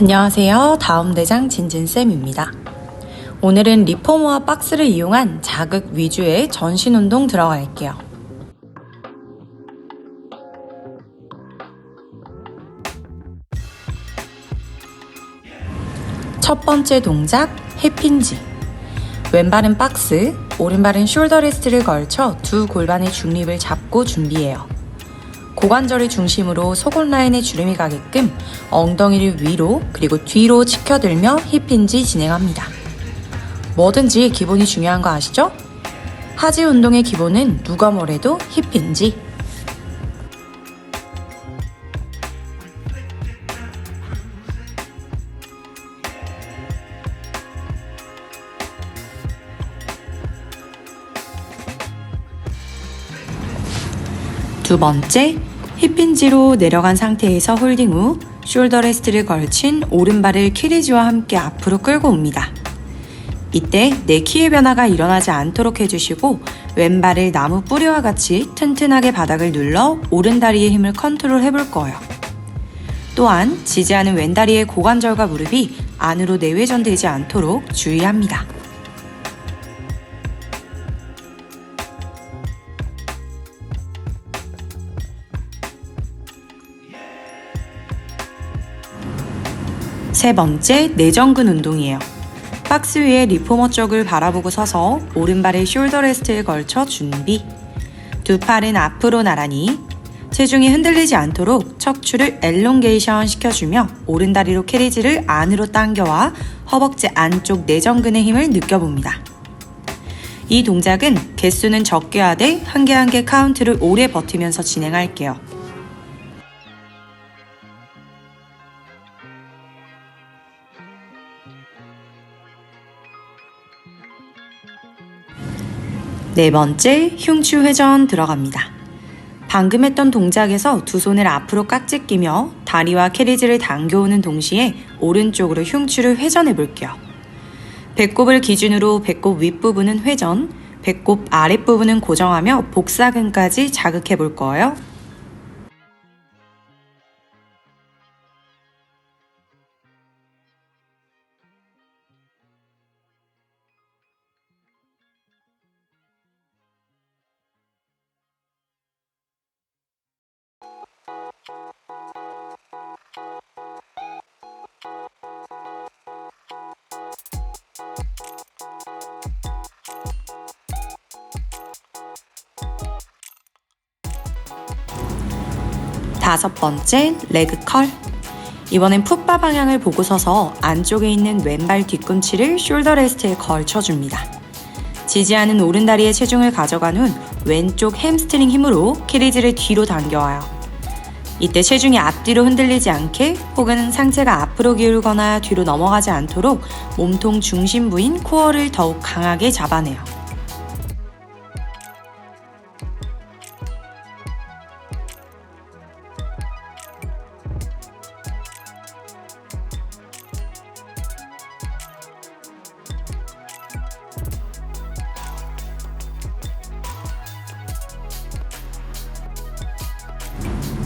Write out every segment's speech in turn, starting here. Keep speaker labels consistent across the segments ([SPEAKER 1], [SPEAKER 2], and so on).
[SPEAKER 1] 안녕하세요. 다음 대장 진진쌤입니다. 오늘은 리포머와 박스를 이용한 자극 위주의 전신 운동 들어갈게요. 첫 번째 동작, 힙힌지. 왼발은 박스, 오른발은 숄더 레스트를 걸쳐 두 골반의 중립을 잡고 준비해요. 고관절을 중심으로 속옷 라인에 주름이 가게끔 엉덩이를 위로 그리고 뒤로 치켜들며 힙힌지 진행합니다. 뭐든지 기본이 중요한 거 아시죠? 하지 운동의 기본은 누가 뭐래도 힙힌지. 두 번째, 힙힌지로 내려간 상태에서 홀딩 후 숄더 레스트를 걸친 오른발을 키리지와 함께 앞으로 끌고 옵니다. 이때 내 키의 변화가 일어나지 않도록 해주시고 왼발을 나무 뿌리와 같이 튼튼하게 바닥을 눌러 오른다리의 힘을 컨트롤 해볼 거예요. 또한 지지하는 왼다리의 고관절과 무릎이 안으로 내외전되지 않도록 주의합니다. 세 번째, 내전근 운동이에요. 박스 위에 리포머 쪽을 바라보고 서서 오른발을 숄더 레스트에 걸쳐 준비. 두 팔은 앞으로 나란히. 체중이 흔들리지 않도록 척추를 엘롱게이션 시켜주며 오른다리로 캐리지를 안으로 당겨와 허벅지 안쪽 내전근의 힘을 느껴봅니다. 이 동작은 개수는 적게 하되 한 개 한 개 카운트를 오래 버티면서 진행할게요. 네 번째, 흉추 회전 들어갑니다. 방금 했던 동작에서 두 손을 앞으로 깍지 끼며 다리와 캐리지를 당겨오는 동시에 오른쪽으로 흉추를 회전해 볼게요. 배꼽을 기준으로 배꼽 윗부분은 회전, 배꼽 아랫부분은 고정하며 복사근까지 자극해 볼 거예요. 다섯 번째, 레그 컬. 이번엔 풋바 방향을 보고 서서 안쪽에 있는 왼발 뒤꿈치를 숄더 레스트에 걸쳐줍니다. 지지하는 오른다리에 체중을 가져간 후 왼쪽 햄스트링 힘으로 캐리지를 뒤로 당겨와요. 이때 체중이 앞뒤로 흔들리지 않게 혹은 상체가 앞으로 기울거나 뒤로 넘어가지 않도록 몸통 중심 부인 코어를 더욱 강하게 잡아내요.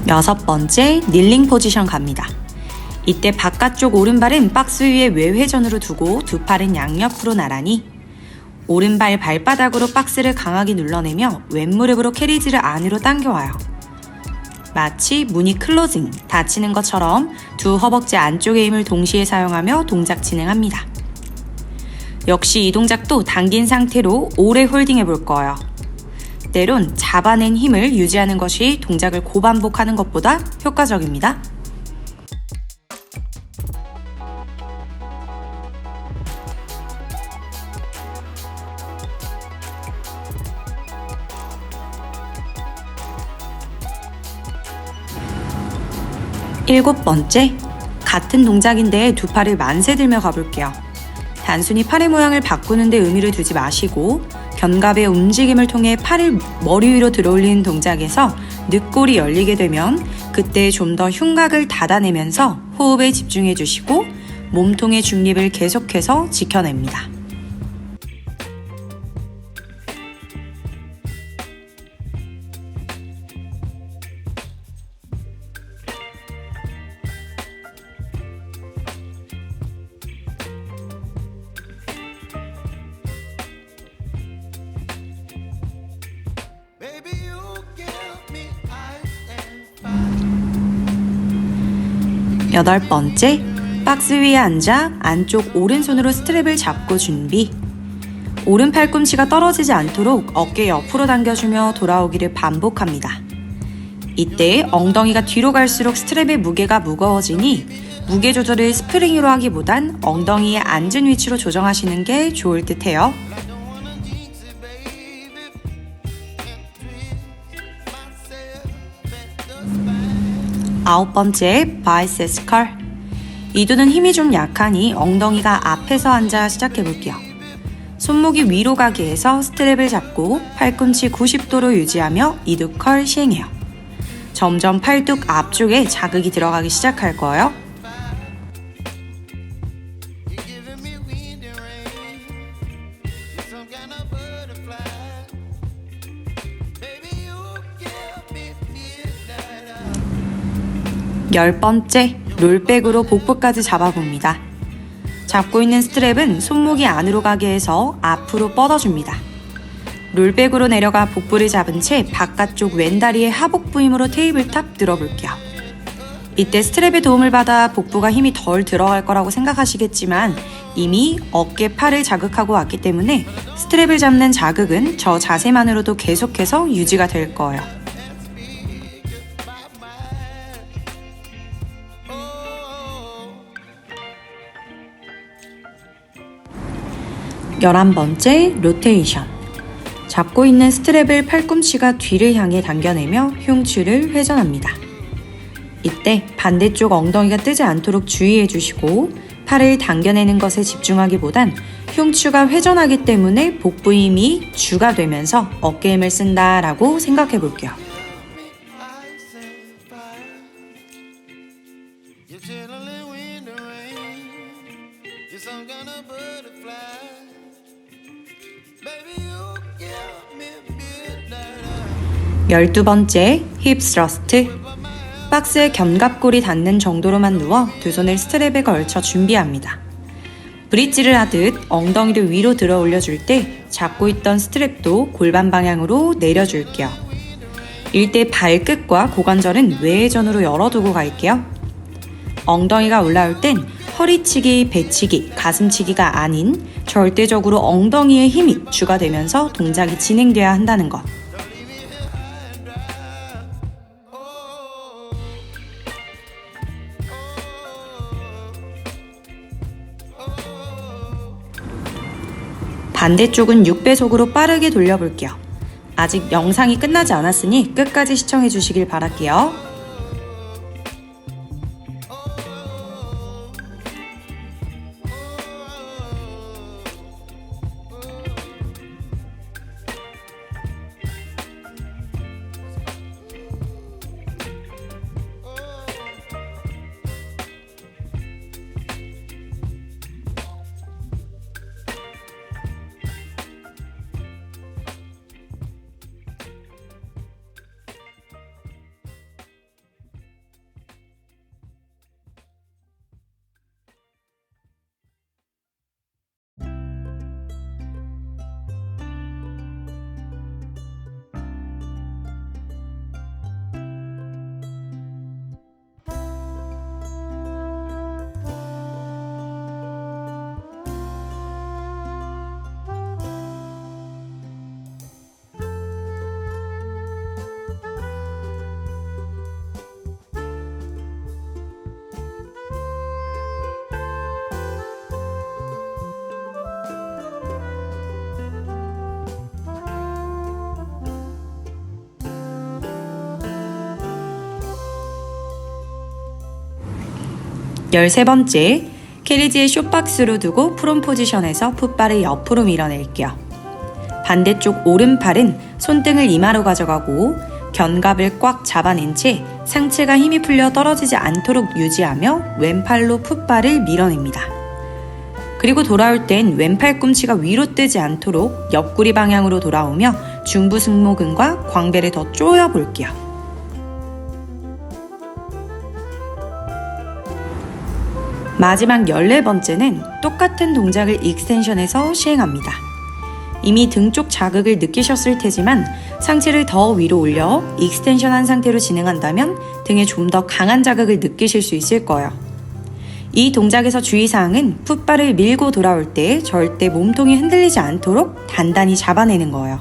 [SPEAKER 1] 여섯 번째, 닐링 포지션 갑니다. 이때 바깥쪽 오른발은 박스 위에 외회전으로 두고 두 팔은 양옆으로 나란히 오른발 발바닥으로 박스를 강하게 눌러내며 왼무릎으로 캐리지를 안으로 당겨와요. 마치 문이 클로징, 닫히는 것처럼 두 허벅지 안쪽의 힘을 동시에 사용하며 동작 진행합니다. 역시 이 동작도 당긴 상태로 오래 홀딩해 볼 거예요. 때론 잡아낸 힘을 유지하는 것이 동작을 고반복하는 것보다 효과적입니다. 일곱 번째, 같은 동작인데 두 팔을 만세 들며 가볼게요. 단순히 팔의 모양을 바꾸는데 의미를 두지 마시고 견갑의 움직임을 통해 팔을 머리 위로 들어올리는 동작에서 늑골이 열리게 되면 그때 좀 더 흉곽을 닫아내면서 호흡에 집중해 주시고 몸통의 중립을 계속해서 지켜냅니다. 여덟 번째, 박스 위에 앉아 안쪽 오른손으로 스트랩을 잡고 준비. 오른 팔꿈치가 떨어지지 않도록 어깨 옆으로 당겨주며 돌아오기를 반복합니다. 이때 엉덩이가 뒤로 갈수록 스트랩의 무게가 무거워지니 무게 조절을 스프링으로 하기보단 엉덩이의 앉은 위치로 조정하시는 게 좋을 듯 해요. 아홉 번째, 바이세스 컬. 이두는 힘이 좀 약하니 엉덩이가 앞에서 앉아 시작해 볼게요. 손목이 위로 가게 해서 스트랩을 잡고 팔꿈치 90도로 유지하며 이두 컬 시행해요. 점점 팔뚝 앞쪽에 자극이 들어가기 시작할 거예요. 열 번째, 롤백으로 복부까지 잡아봅니다. 잡고 있는 스트랩은 손목이 안으로 가게 해서 앞으로 뻗어줍니다. 롤백으로 내려가 복부를 잡은 채 바깥쪽 왼다리의 하복 부임으로 테이블탑 들어볼게요. 이때 스트랩의 도움을 받아 복부가 힘이 덜 들어갈 거라고 생각하시겠지만 이미 어깨 팔을 자극하고 왔기 때문에 스트랩을 잡는 자극은 저 자세만으로도 계속해서 유지가 될 거예요. 열한 번째 로테이션. 잡고 있는 스트랩을 팔꿈치가 뒤를 향해 당겨내며 흉추를 회전합니다. 이때 반대쪽 엉덩이가 뜨지 않도록 주의해 주시고 팔을 당겨내는 것에 집중하기보단 흉추가 회전하기 때문에 복부 힘이 주가 되면서 어깨 힘을 쓴다라고 생각해 볼게요. 열두 번째 힙 스러스트. 박스에 견갑골이 닿는 정도로만 누워 두 손을 스트랩에 걸쳐 준비합니다. 브릿지를 하듯 엉덩이를 위로 들어 올려줄 때 잡고 있던 스트랩도 골반 방향으로 내려줄게요. 일대 발끝과 고관절은 외회전으로 열어두고 갈게요. 엉덩이가 올라올 땐 허리치기, 배치기, 가슴치기가 아닌 절대적으로 엉덩이의 힘이 주가 되면서 동작이 진행돼야 한다는 것. 반대쪽은 6배속으로 빠르게 돌려볼게요. 아직 영상이 끝나지 않았으니 끝까지 시청해 주시길 바랄게요. 열세 번째, 캐리지의 쇼박스로 두고 프롬 포지션에서 풋발을 옆으로 밀어낼게요. 반대쪽 오른팔은 손등을 이마로 가져가고 견갑을 꽉 잡아낸 채 상체가 힘이 풀려 떨어지지 않도록 유지하며 왼팔로 풋발을 밀어냅니다. 그리고 돌아올 땐 왼팔 꿈치가 위로 뜨지 않도록 옆구리 방향으로 돌아오며 중부 승모근과 광배를 더 조여 볼게요. 마지막 14번째는 똑같은 동작을 익스텐션해서 시행합니다. 이미 등 쪽 자극을 느끼셨을 테지만 상체를 더 위로 올려 익스텐션한 상태로 진행한다면 등에 좀 더 강한 자극을 느끼실 수 있을 거예요. 이 동작에서 주의사항은 풋발을 밀고 돌아올 때 절대 몸통이 흔들리지 않도록 단단히 잡아내는 거예요.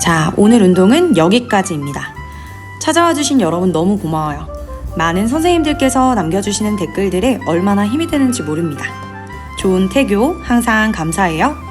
[SPEAKER 1] 자, 오늘 운동은 여기까지입니다. 찾아와 주신 여러분 너무 고마워요. 많은 선생님들께서 남겨주시는 댓글들에 얼마나 힘이 되는지 모릅니다. 좋은 태교 항상 감사해요.